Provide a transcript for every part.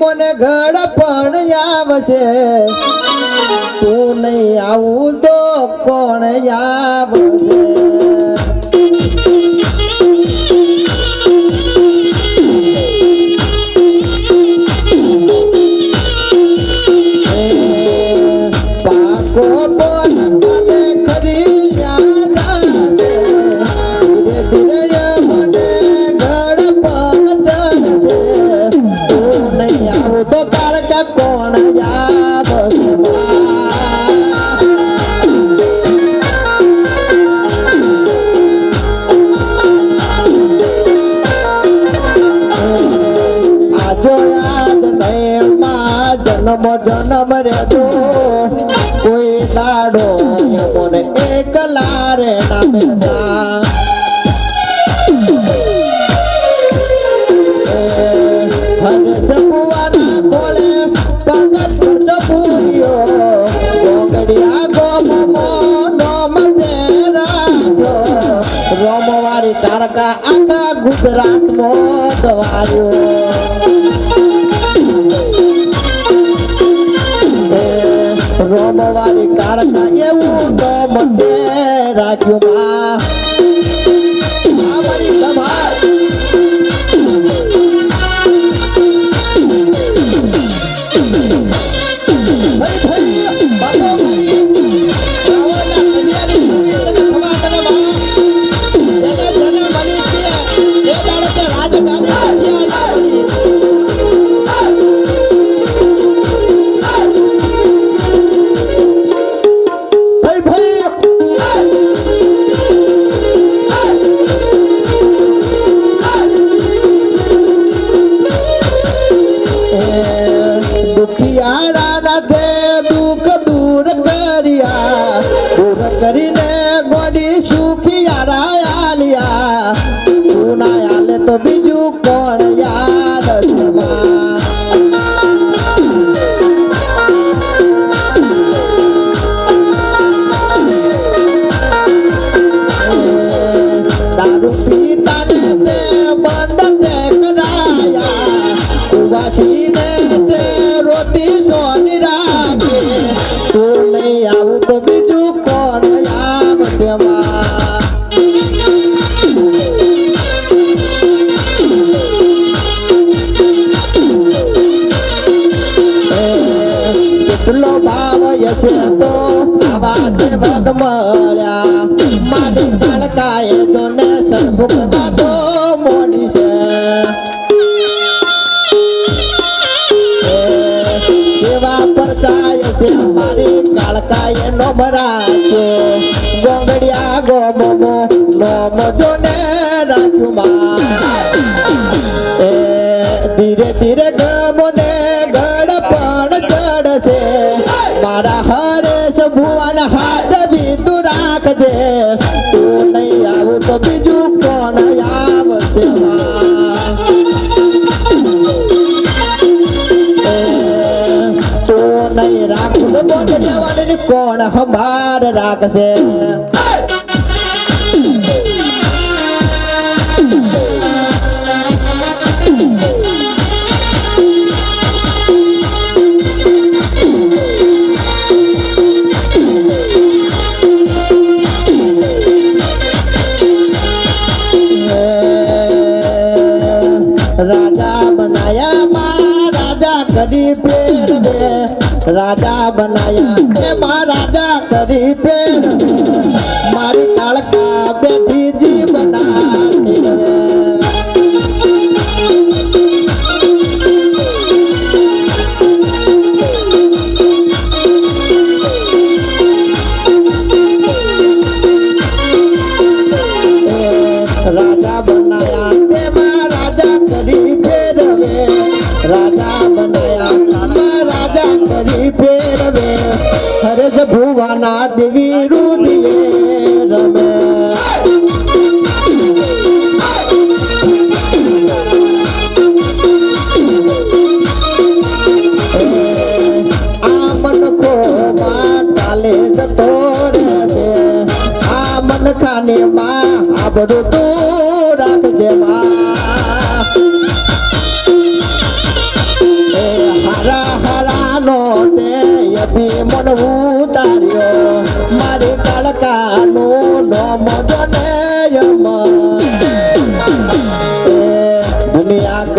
મને ઘડ પણ આવશે જન્મ રે જો baby. નાદ મળ્યા મારું તળકાએ જોને સરભુક બાતો મોડી છે કેવા પરસાય છે મારી કાળકાએ નો ભરાજો ગોંગડિયા ગો મોમો મોમો જોને રાજુમાં ધીરે ધીરે પણ સંભાર રાખશે.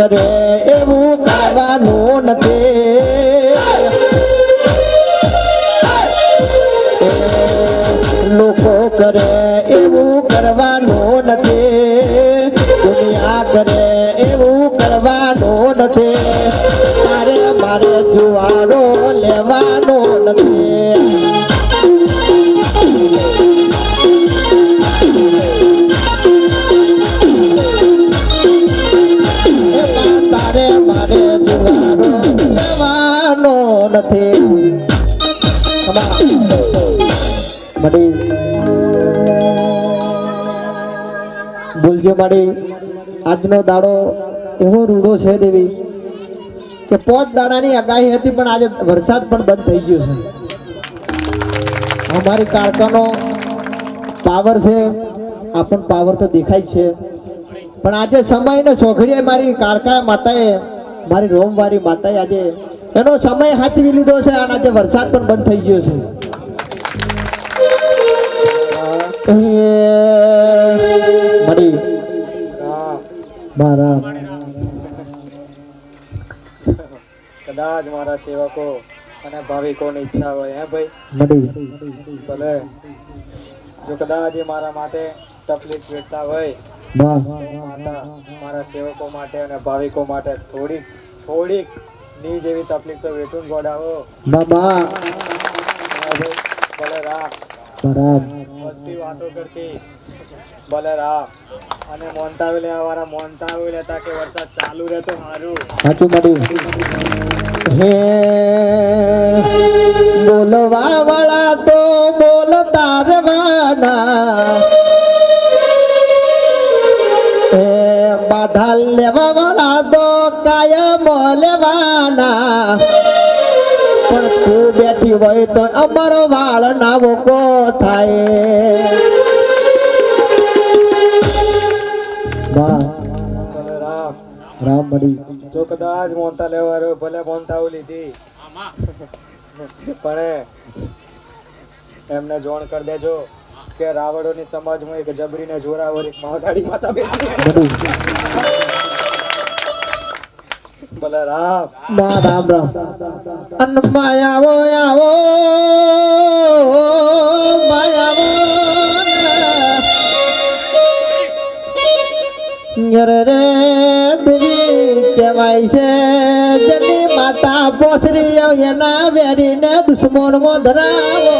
garoto. નથી. મળી બોલજો આજનો દાડો એવો રૂડો છે દેવી, કે પોચ દાડાની આગાહી હતી, પણ આજે વરસાદ પણ બંધ થઈ ગયો છે. અમારી કારખાનો પાવર છે આ પણ પાવર તો દેખાય છે. પણ આજે સમય ને સોઘડીએ મારી કારકા માતાએ, મારી રોમવારી માતાએ આજે એનો સમય હાચવી લીધો છે. અને આજે વરસાદ પણ બંધ થઈ ગયો છે. મળી. મારા. કદાચ મારા સેવકો અને ભાવિકોની ઈચ્છા હોય હે ભાઈ? મળી. ભલે. જો કદાચ એ મારા માટે તકલીફ વેઠતા હોય મારા સેવકો માટે અને ભાવિકો માટે થોડીક થોડીક ની જેવી તકલીફ તો વેઠું ગોડાવો બાબા હા ભાઈ, ભલે રામ બરાબર. મસ્તી વાતો કરતી. બલરામ રામ અને મોનતાવી લેવા વાળા મોનતાવે લેતા કે વરસાદ ચાલુ રહે તો સારું સાચું મળ્યું હે બોલવા વાળા તો બોલતા રવાના હે બાધા લેવા વાળા તો કાયમ લેવાના પણ તું બેઠી હોય તો અમારો વાળ ના વોકો થાય. રામ મળી. જો કદાચ મોનતા લેવા ભલે મોનતાઓ લીધી. પણ એમને જોણ કરી દેજો કે રાવણોની સમાજમાં એક જબરીને જોરાવર એક મહાકાળી માતા બેઠી ભલે રામ રામ રામ અન માયાવો આવો માયાવો યર રે દેવી કહેવાય છે જેની માતા પોસરી એના વેરીને દુશ્મન મો ધરાવો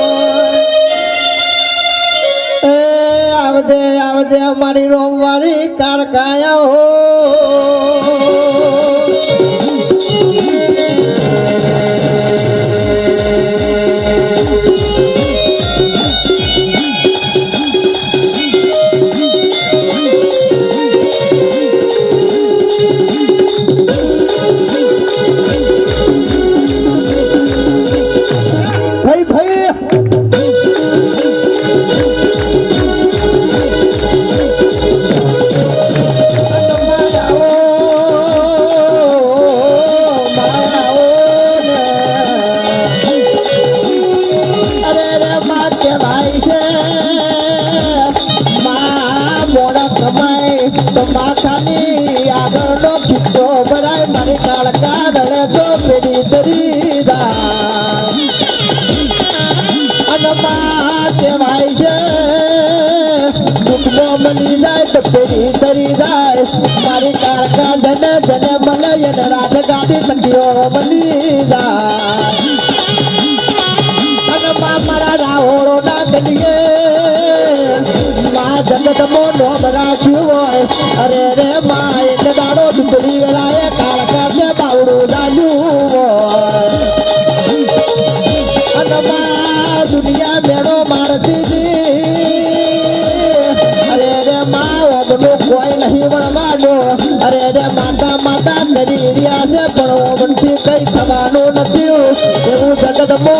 આવજે આવજે અમારી રોમવારી કારકાયા ભાઈ મારી કાળકા દળે તો પેરી દરી દા અનમાં કહેવાય છે દુઃખમાં મળી જાય તો પેલી તરી જાય. મારી કારકા જને જને મળે એને રાત ગાડી સખીઓ મળી જાય. અને મારા રાહોળો ના મા જગત મો નોમ વણવાનો અરે રે માતા માતા કરી રહ્યા છે, પણ ઓમનથી કઈ થવાનું નથી. એવું જગત મો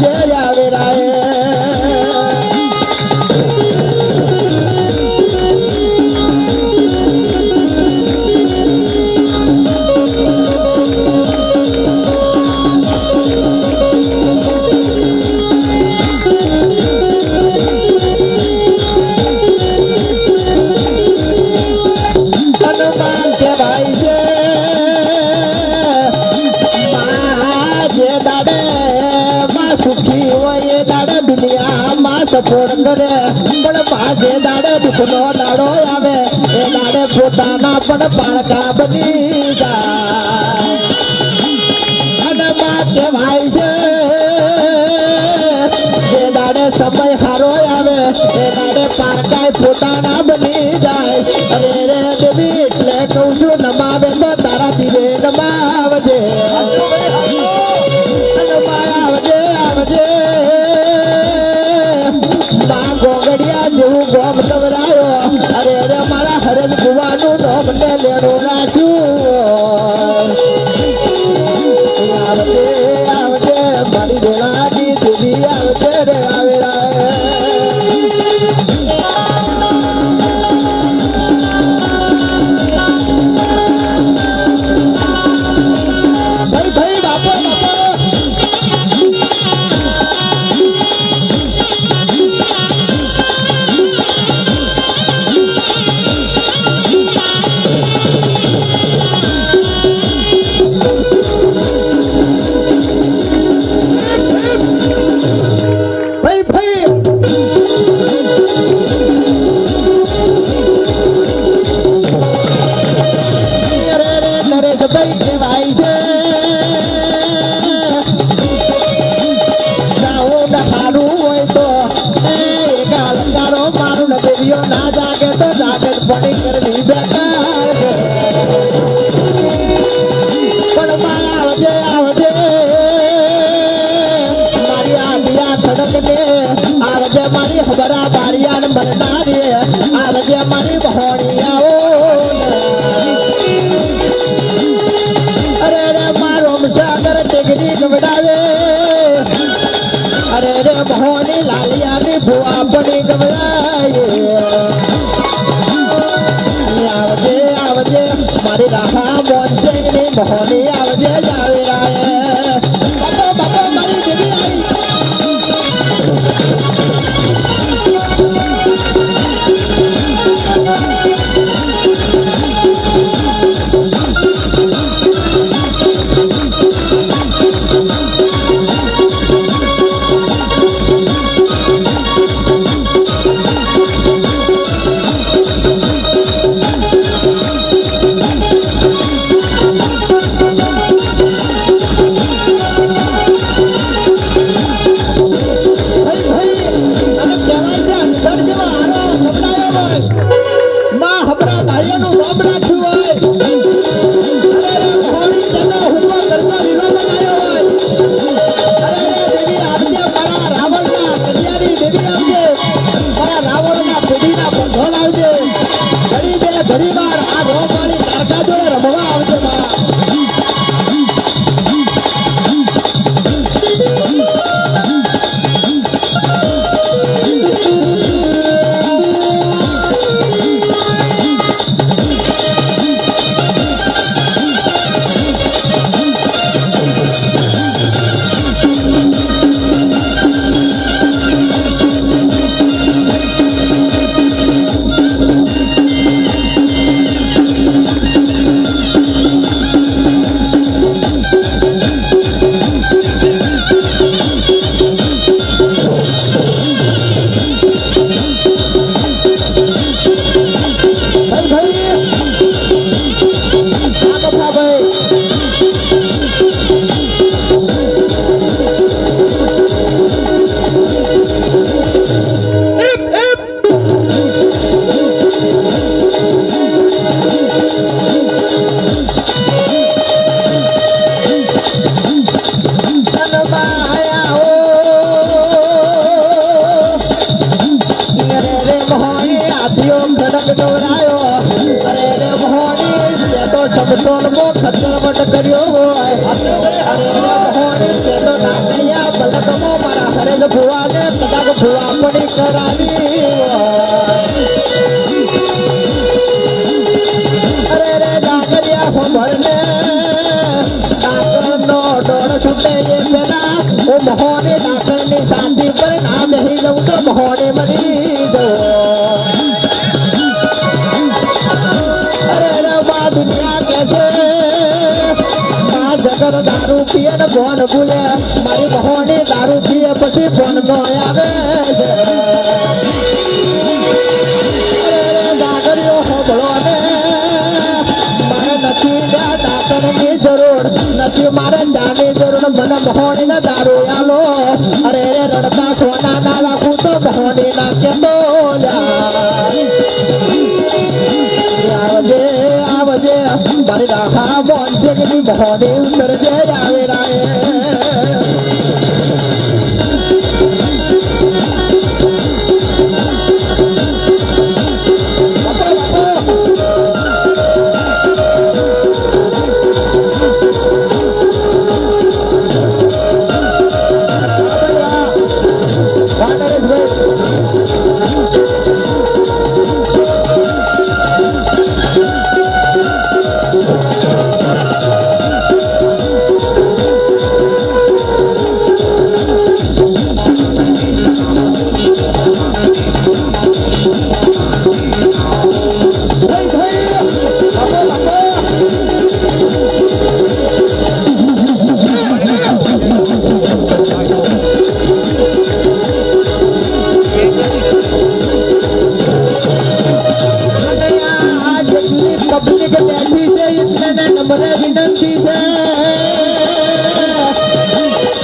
yeah, yeah. বদলে যায়। আরে ગવડાવે. અરે રે મોહની લાલિયાની ભુવા બની ગવ. પબ્લિક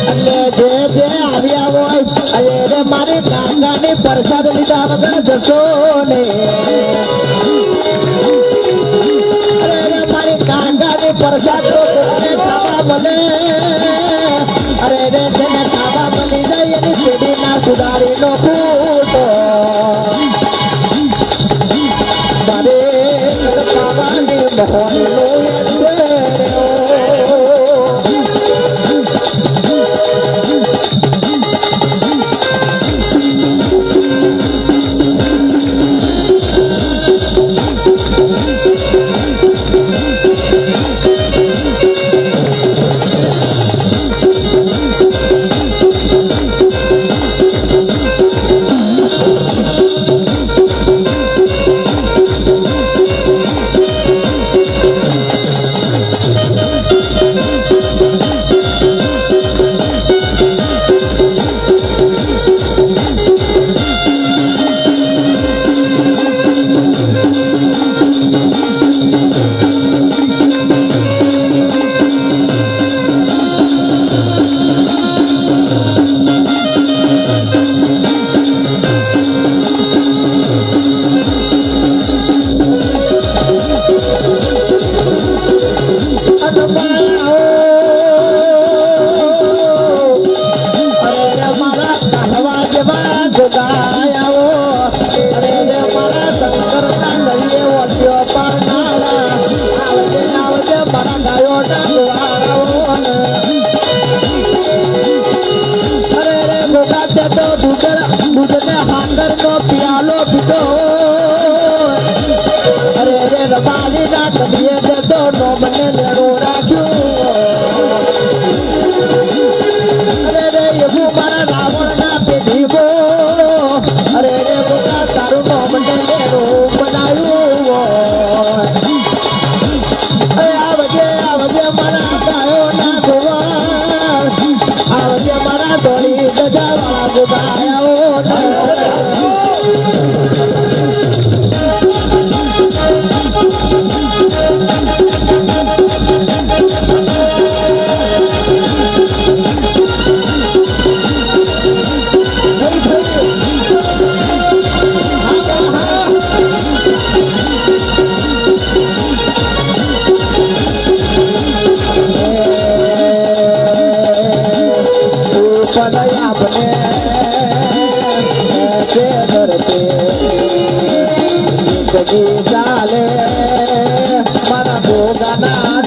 અને જે જે આવ્યા હોય અરે મારી કાકાની પ્રસાદ લીધા વગર જશો ને મારી કાકાની પ્રસાદ ખાવા બને અરે રે તેને ખાવા બની જાય એની પેઢીના સુધારી નો โอ้โห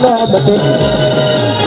બાબતે જને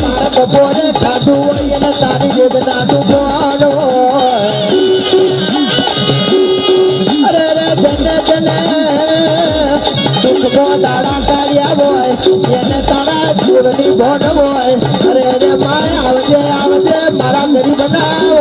મારે બપોરે ખાધું હોય એને તારી વેદનાનું ભાન હોય અરે રે જને આવજે આવજે મારા ગરીબના